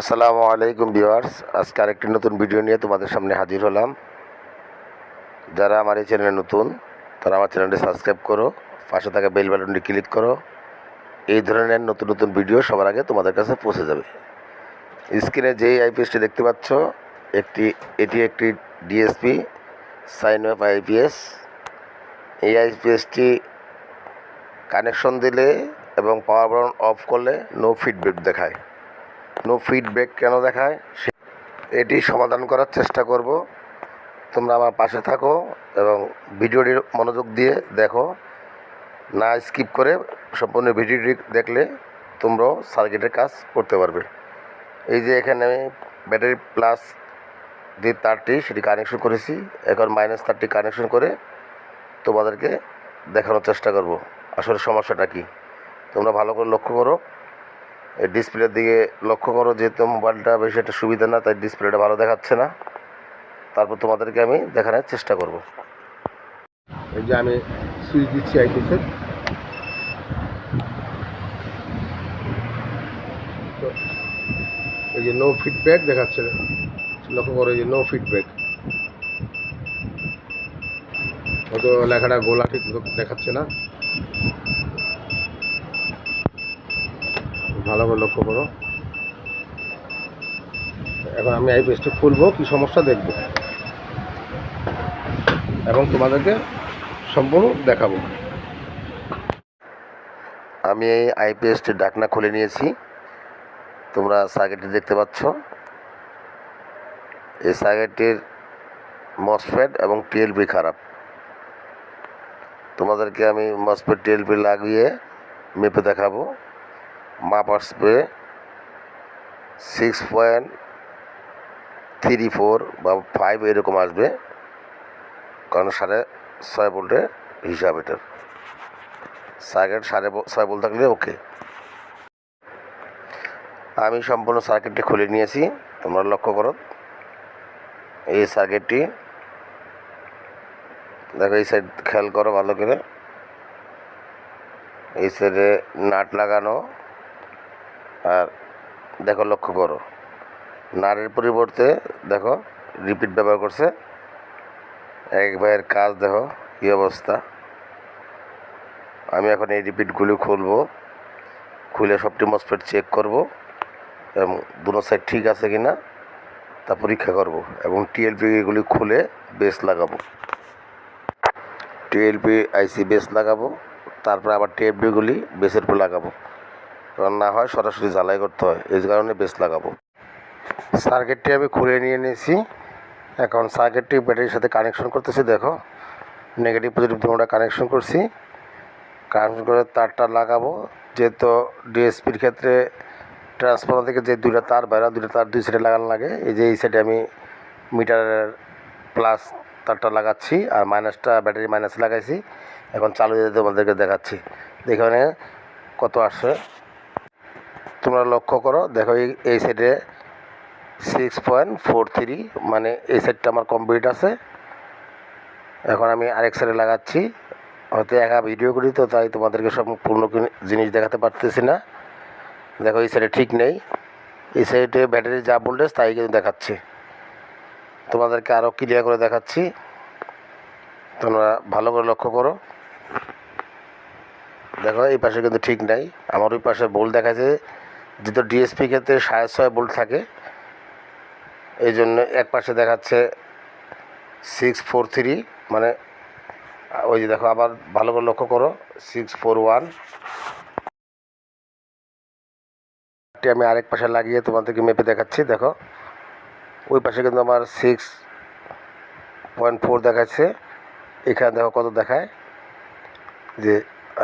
আসসালামু আলাইকুম ভিউয়ার্স। আজকে আরেকটি নতুন ভিডিও নিয়ে তোমাদের সামনে হাজির হলাম। যারা আমার এই চ্যানেলে নতুন, তারা আমার চ্যানেলটি সাবস্ক্রাইব করো, পাশে থাকা বেল বাটনটি ক্লিক করো। এই ধরনের নতুন নতুন ভিডিও সবার আগে তোমাদের কাছে পৌঁছে যাবে। স্ক্রিনে যেই আইপিএসটি দেখতে পাচ্ছ, একটি, এটি একটি ডিএসপি, সাইন ওয়েব আইপিএস। এই আইপিএসটি কানেকশন দিলে এবং পাওয়ার বাটন অফ করলে নো ফিডব্যাক দেখায়। নো ফিডব্যাক কেন দেখায়? সে- এটি সমাধান করার চেষ্টা করব। তোমরা আমার পাশে থাকো এবং ভিডিওটি মনোযোগ দিয়ে দেখো। না স্কিপ করে সম্পূর্ণ ভিডিওটি দেখলে তোমরাও সার্কিটের কাজ করতে পারবে। এই যে এখানে আমি ব্যাটারি প্লাস যে তারটি, সেটি কানেকশন করেছি। এখন মাইনাস তারটি কানেকশন করে তোমাদেরকে দেখানোর চেষ্টা করব। আসলে সমস্যাটা কি? তোমরা ভালো করে লক্ষ্য করো। এই ডিসপ্লের দিকে লক্ষ্য করো, যেহেতু মোবাইলটা বেশি একটা সুবিধা না, তাই ডিসপ্লেটা ভালো দেখাচ্ছে না। তারপর তোমাদেরকে আমি দেখানোর চেষ্টা করব। এই যে আমি সুইচ দিচ্ছি আইপিসের এই যে নো ফিডব্যাক দেখাচ্ছে। লক্ষ্য করো, এই যে নো ফিডব্যাক হয়তো লেখাটা গোলা ঠিক দেখাচ্ছে না। ভালো করে লক্ষ্য করো। এখন আমি পেজটা খুলবো, কি সমস্যা দেখব। এবং তোমাদেরকে সম্পূর্ণ দেখাবো। আমি এই আইপিএসটির ডাকনা খুলে নিয়েছি। তোমরা সার্কিটটি দেখতে পাচ্ছ। এই সার্কিটটির মসফেট এবং টিএলপি খারাপ। তোমাদেরকে আমি মসফেট টিএলপি লাগিয়ে মেপে দেখাবো। মাপ আসবে সিক্স পয়েন্ট থ্রি ফোর বা ফাইভ এরকম আসবে। কারণ সাড়ে ছয় ভোল্টের হিসাব এটার। সার্কিট সাড়ে ছয় ভোল্ট থাকলে ওকে আমি সম্পূর্ণ সার্কিটটি খুলে নিয়েছি, তোমরা লক্ষ্য করো। এই সার্কিটটি দেখো এই সাইড খেয়াল করো ভালো করে। এই সাইডে নাট লাগানো। আর দেখো লক্ষ্য করো, নারের পরিবর্তে দেখো রিপিট ব্যবহার করছে। এক ভাইয়ের কাজ দেখো কী অবস্থা। আমি এখন এই রিপিটগুলি খুলবো, খুলে সবটি মসফেট চেক করব এবং দুটো সাইড ঠিক আছে কি না তা পরীক্ষা করব এবং টিএলপিগুলি খুলে বেস লাগাবো। টিএলপি আইসি বেস লাগাবো, তারপরে আবার টিএলপিগুলি বেসের উপর লাগাবো। কারণ না হয়, সরাসরি জ্বালাই করতে হয়। এই কারণে বেস লাগাবো। সার্কিটটি আমি খুলে নিয়ে নিয়েছি। এখন সার্কিটটি ব্যাটারির সাথে কানেকশন করতেছি, দেখো। নেগেটিভ পজিটিভ দুটোটা কানেকশন করছি। কানেকশন করে তারটা লাগাবো। যেহেতু ডিএসপির ক্ষেত্রে ট্রান্সফর্মার থেকে যে দুইটা তার বাইরে দুইটা তার দুই সাইডে লাগানো লাগে, এই যে এই সাইডে আমি মিটারের প্লাস তারটা লাগাচ্ছি আর মাইনাসটা ব্যাটারি মাইনাস লাগাইছি। এখন চালু দিয়ে তোমাদেরকে দেখাচ্ছি। এখানে কত আসে। তোমরা লক্ষ্য করো, দেখো এই সাইডে সিক্স পয়েন্ট ফোর থ্রি মানে এই সাইডটা আমার কমপ্লিট আছে। এখন আমি আরেক সাইডে লাগাচ্ছি। হয়তো একা ভিডিও করি তো, তাই তোমাদেরকে সম্পূর্ণ জিনিস দেখাতে পারতেছি না। দেখো এই সাইডে ঠিক নেই। এই সাইডে ব্যাটারি যা ভোল্টেজ তাই কিন্তু দেখাচ্ছে। তোমাদেরকে আরও ক্লিয়ার করে দেখাচ্ছি। তোমরা ভালো করে লক্ষ্য করো। দেখো এই পাশে কিন্তু ঠিক নাই। আমার ওই পাশে বোল্ট দেখাচ্ছে যেহেতু ডিএসপি ক্ষেত্রে সাড়ে ছয় বোল্ট থাকে এই জন্য এক পাশে দেখাচ্ছে সিক্স ফোর থ্রি মানে ওই যে দেখো, আবার ভালো করে লক্ষ্য করো সিক্স ফোর ওয়ান আমি আরেক পাশে লাগিয়ে তোমাদেরকে মেপে দেখাচ্ছি, দেখো। ওই পাশে কিন্তু আমার সিক্স পয়েন্ট ফোর দেখাচ্ছে। এখানে দেখো কত দেখায়? যে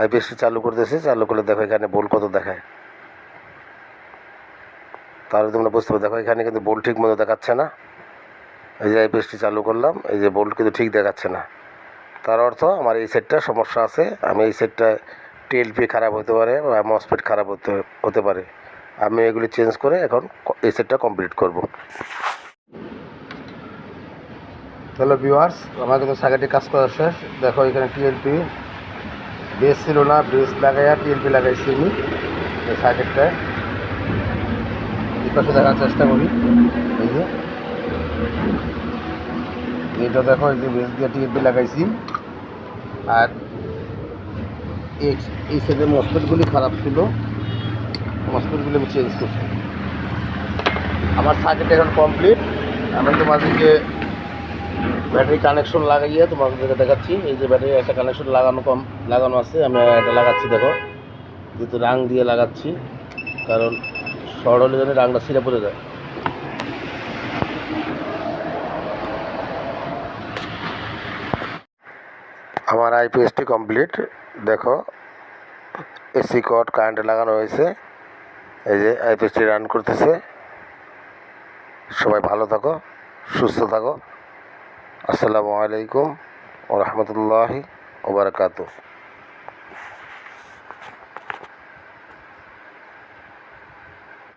আইপিএসসি চালু করতেছে চালু করলে দেখো এখানে বোল কত দেখায়। তাহলে তোমরা বুঝতে পারো দেখো, এখানে কিন্তু বোল্ট ঠিক মতো দেখাচ্ছে না। এই যে আইপিএসটি চালু করলাম, এই যে বোল্ট কিন্তু ঠিক দেখাচ্ছে না। তার অর্থ আমার এই সেটটা সমস্যা আছে। আমি এই সেটটা টিএলপি খারাপ হতে পারে বা মসপেট খারাপ হতে হতে পারে। আমি এগুলি চেঞ্জ করে এখন এই সেটটা কমপ্লিট করব। হ্যালো ভিউয়ার্স আমার কিন্তু সাইকেলটি কাজ করা শেষ। দেখো, এখানে টিএলপি বেস ছিল না বেস লাগাইয়া টিএলপি লাগাইছি আমি সার্কিটটায়। পাশে দেখার চেষ্টা করি। এই যে। এটা দেখো, এই যে বেস দিয়ে টিএপি লাগাইছি। আর এই এই সাইডের মসপেটগুলি খারাপ ছিল। মসপেটগুলি আমি চেঞ্জ করছি। আমার সার্কিট এখন কমপ্লিট আমি তোমাদেরকে ব্যাটারি কানেকশন লাগাইয়ে তোমাদেরকে দেখাচ্ছি। এই যে ব্যাটারি একটা কানেকশন লাগানো কম, লাগানো আছে। আমি এটা লাগাচ্ছি, দেখো। যেহেতু রাং দিয়ে লাগাচ্ছি, কারণ হলে যেন রাংটা ছিঁড়ে পড়ে যায়। আমার আইপিএসটি কমপ্লিট। দেখো, এসি কট, কারেন্টে লাগানো হয়েছে। এই যে আইপিএসটি রান করতেছে। সবাই ভালো থাকো, সুস্থ থাকো। আসসালামু আলাইকুম ও রহমতুল্লাহি ওবরাকাতু